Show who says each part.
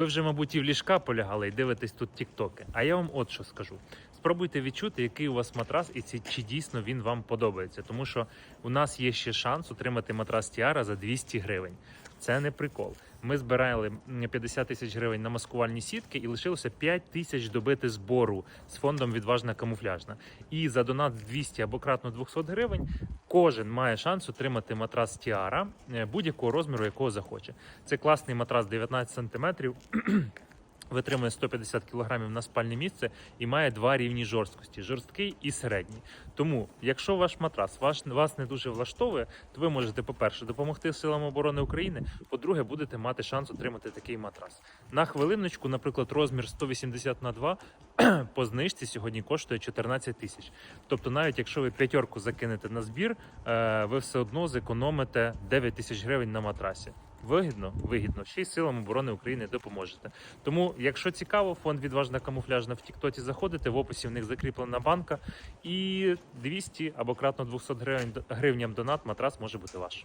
Speaker 1: Ви вже, мабуть, і в ліжка полягали і дивитесь тут тіктоки. А я вам от що скажу: спробуйте відчути, який у вас матрас, і чи дійсно він вам подобається. Тому що у нас є ще шанс отримати матрас Тіара за 200 гривень. Це не прикол. Ми збирали м, 50 тисяч гривень на маскувальні сітки і лишилося 5 тисяч добити збору з фондом Відважна камуфляжна. І за донат 200 або кратно 200 гривень кожен має шанс отримати матрас Тіара е, будь-якого розміру, якого захоче. Це класний матрас 19 сантиметрів. Витримує 150 кг на спальне місце і має два рівні жорсткості: жорсткий і середній. Тому, якщо ваш матрас ваш, вас не дуже влаштовує, то ви можете, по-перше, допомогти силам оборони України. По-друге, будете мати шанс отримати такий матрас. На хвилиночку, наприклад, розмір 180 на 2 по знижці сьогодні коштує 14 тисяч. Тобто, навіть якщо ви п'ятерку закинете на збір, е, ви все одно зекономите 9 тисяч гривень на матрасі. Вигідно, вигідно. Ще й силам оборони України допоможете. Тому, якщо цікаво, фонд відважна камуфляжна в Тіктоці заходите, в описі в них закріплена банка, і 200 або кратно 200 гривень гривням донат матрас може бути ваш.